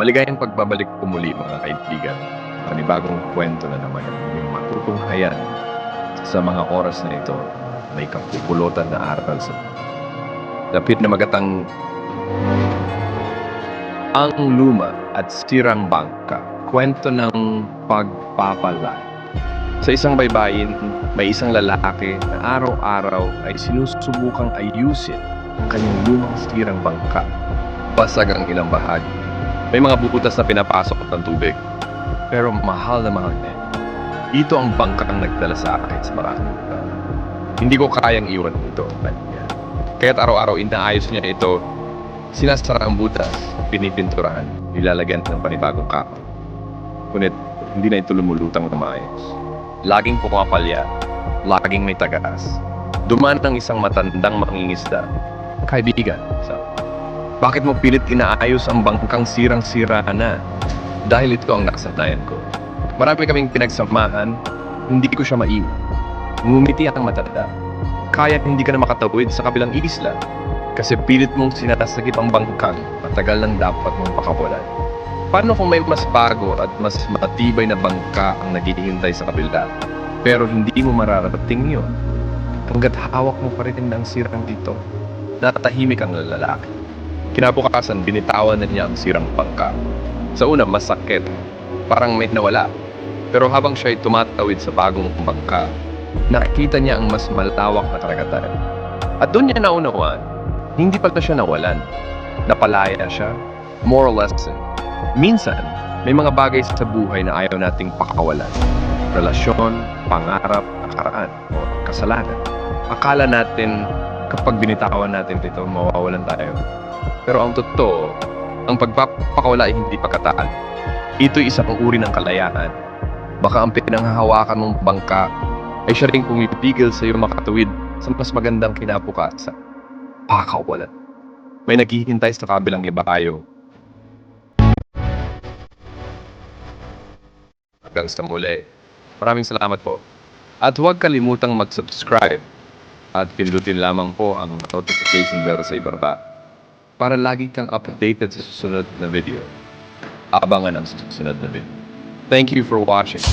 Maligayang pagbabalik ko muli mga kaibigan. Panibagong kwento na naman yung matutunghayan sa mga oras na ito. May kapupulutan na aral sa Lapit na magatang ang luma at sirang bangka. Kwento ng pagpapala. Sa isang baybayin, may isang lalaki na araw-araw ay sinusubukang ayusin ang kanyang lumang sirang bangka. Basag ang ilang bahagi. May mga bubutas na pinapasok ng tubig. Pero mahal na mahal niya. Ito ang bangkang nagdala sa akin sa lugar. Hindi ko kayang iwan ito. Kaya't araw-araw inaayos niya ito. Sinasara ang butas, pinipinturahan, nilalagyan ng panibagong kahoy. Ngunit hindi na ito lumulutang na maayos. Laging pumapalya, laging may tagaas. Duman ng isang matandang mangingisda. Kaibigan, sabi. Bakit mo pilit inaayos ang bangkang sirang-sira na? Dahil ito ang nakasanayan ko. Marami kaming pinagsamahan, hindi ko siya maiwan. Ngumiti ang matanda. Kaya hindi ka na makatawid sa kabilang isla. Kasi pilit mong sinasagip ang bangkang, matagal lang dapat mong pakawalan. Paano kung may mas bago at mas matibay na bangka ang naghihintay sa kabila? Pero hindi mo mararating yun. Hanggat hawak mo pa rin ang sirang dito, natahimik ang lalaki. Kinabukasan, binitawan na niya ang sirang bangka. Sa una, masakit. Parang may nawala. Pero habang siya ay tumatawid sa bagong bangka, nakikita niya ang mas malawak na karagatan. At doon niya naunawaan, hindi pala siya nawalan. Napalaya siya. Moral lesson. Minsan, may mga bagay sa buhay na ayaw nating pakawalan. Relasyon, pangarap, nakaraan, o kasalanan. Akala natin kapag binitawan natin ito, mawawalan tayo. Pero ang totoo, ang pagpapakawala ay hindi pagkataan. Ito'y isang uri ng kalayaan. Baka ang pinanghahawakan mong bangka ay siya rin pumipigil sa iyo makatuwid sa mas magandang kinabukasan. Pakawalan. May naghihintay sa kabilang ibayo. Hanggang sa muli. Maraming salamat po. At huwag kalimutang mag-subscribe at pindutin lamang po ang notification bell sa ibaba para lagi kang updated sa susunod na video. Abangan ang susunod na video. Thank you for watching.